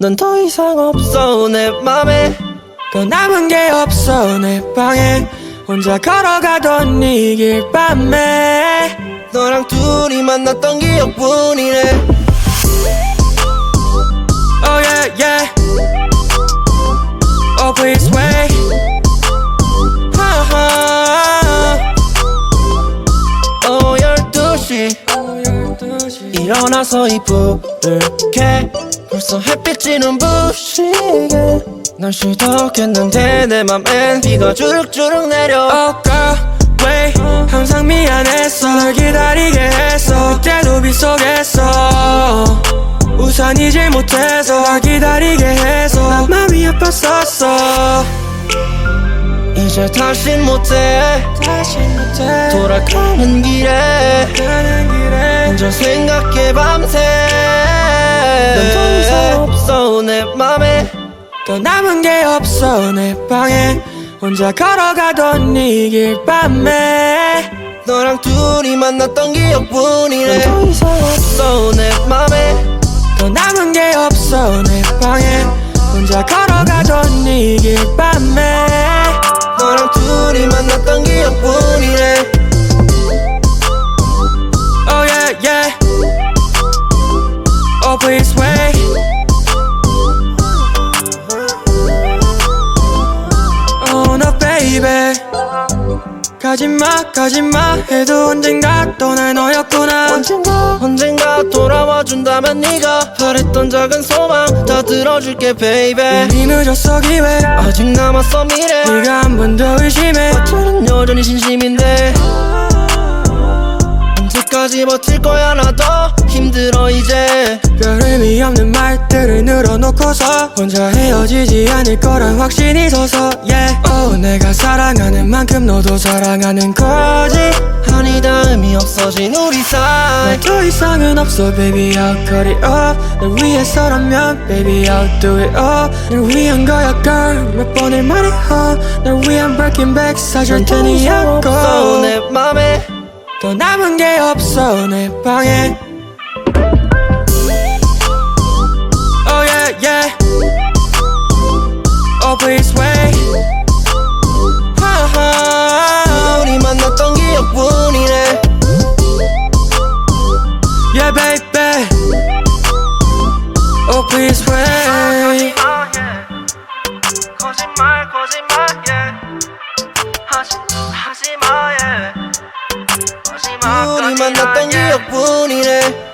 넌 더 이상 없어 내 맘에. 더 남은 게 없어 내 방에. 혼자 걸어가던 이 길 밤에. 너랑 둘이 만났던 기억뿐이네 Oh yeah yeah. Oh please wait. 하하 어 12시. 일어나서 이 캐 벌써 햇빛 지는 부시게 날씨도 겠는데 내 맘엔 비가 주룩주룩 내려. Oh girl wait 항상 미안했어? 널 기다리게 했어. 그때도 빗속했어 우산이질 못해서 널 기다리게 해서 난 맘이 아팠었어. 이제 다신 못해. 돌아가는 길에. 가는 길에. 혼자 생각해 밤새 내 맘에 더 남은 게 없어. 내 방에 혼자 걸어가던 이 길 밤에 너랑 둘이 만났던 기억뿐이네 넌더 이상 없어 내 맘에 더 남은 게 없어. 내 방에 혼자 걸어가던 이 길 밤에 너랑 둘이 만났던 기억뿐이네 Oh yeah yeah. Oh please wait 가지마 가지마. 해도 언젠가 또날 너였구나. 언젠가? 언젠가 돌아와 준다면 네가 바랬던 작은 소망 다 들어줄게 베이베 이미 늦었어 기회. 아직 남았어 미래. 네가 한 번 더 의심해. 저는 여전히 진심인데 언제까지 버틸 거야 나 더 힘들어 이제. 별 의미 없는 말들을 늘어놓고서 혼자 헤어지지 않을 거란 확신이 서서 yeah. Oh 내가 사랑하는 만큼 너도 사랑하는 거지. 아니다 의미 없어진 우리 사이. 날더 이상은 없어 baby. I'll cut it off. 널 위해서라면 baby I'll do it all. 널 위한 거야 girl 몇 번을 말해어 널 위한 breaking back 사줄 테니 go 내 맘에 더 남은 게 없어 내 방에 Oh yeah yeah Oh please wait 하하 우리 만났던 기억뿐이네 Yeah baby Oh please wait 거짓말 거짓말 yeah 하지마 yeah